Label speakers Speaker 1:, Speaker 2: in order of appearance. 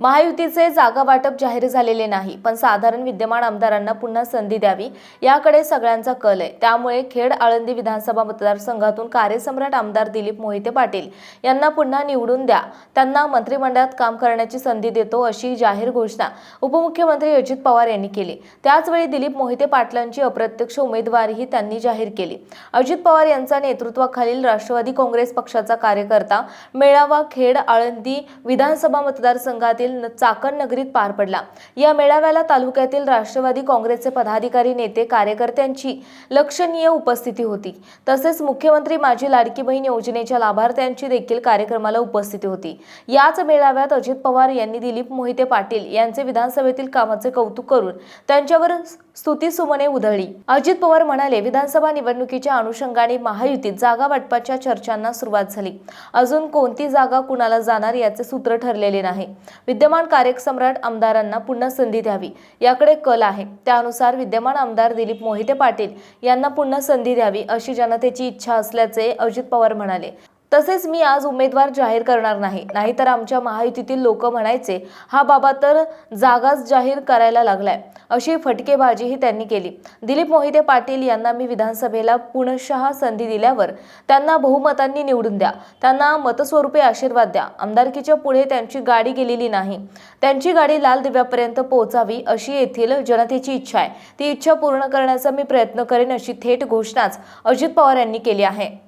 Speaker 1: महायुतीचे जागा वाटप जाहीर झालेले नाही पण साधारण विद्यमान आमदारांना पुन्हा संधी द्यावी याकडे सगळ्यांचा कल आहे. त्यामुळे खेड आळंदी विधानसभा मतदारसंघातून कार्यसम्राट आमदार दिलीप मोहिते पाटील यांना पुन्हा निवडून द्या. त्यांना मंत्रिमंडळात काम करण्याची संधी देतो अशी जाहीर घोषणा उपमुख्यमंत्री अजित पवार यांनी केली. त्याचवेळी दिलीप मोहिते पाटलांची अप्रत्यक्ष उमेदवारीही त्यांनी जाहीर केली. अजित पवार यांचा नेतृत्वाखालील राष्ट्रवादी काँग्रेस पक्षाचा कार्यकर्ता मेळावा खेड आळंदी विधानसभा मतदारसंघातील न- चाकण नगरीत पार पडला. या मेळाव्याला तालुक्यातील राष्ट्रवादी काँग्रेसचे पदाधिकारी नेते कार्यकर्त्यांची लक्षणीय उपस्थिती होती. तसेच मुख्यमंत्री माझी लाडकी बहीण योजनेच्या लाभार्थ्यांची देखील कार्यक्रमाला उपस्थिती होती. याच मेळाव्यात अजित पवार यांनी दिलीप मोहिते पाटील यांचे विधानसभेतील कामाचे कौतुक करून त्यांच्यावर स्तुतीसुमने उधळली. अजित पवार म्हणाले विधानसभा निवडणुकीच्या अनुषंगाने महायुतीत जागा वाटपाच्या चर्चांना सुरुवात झाली. अजून कोणती जागा कुणाला जाणार याचे सूत्र ठरलेले नाही. विद्यमान कार्यसम्राट आमदारांना पुन्हा संधी द्यावी. याकडे कल आहे. त्यानुसार विद्यमान आमदार दिलीप मोहिते पाटील यांना पुन्हा संधी द्यावी अशी जनतेची इच्छा असल्याचे अजित पवार म्हणाले. तसेच मी आज उमेदवार जाहीर करणार नाही. नाहीतर आमच्या महायुतीतील लोक म्हणायचे हा बाबा तर जागाच जाहीर करायला लागलाय. अशी फटकेबाजीही त्यांनी केली. दिलीप मोहिते पाटील यांना मी विधानसभेला पुनशः संधी दिल्यावर त्यांना बहुमतांनी निवडून द्या. त्यांना मतस्वरूपी आशीर्वाद द्या. आमदारकीच्या पुढे त्यांची गाडी गेलेली नाही. त्यांची गाडी लाल दिव्यापर्यंत पोहोचावी अशी येथील जनतेची इच्छा आहे. ती इच्छा पूर्ण करण्याचा मी प्रयत्न करेन अशी थेट घोषणाच अजित पवार यांनी केली आहे.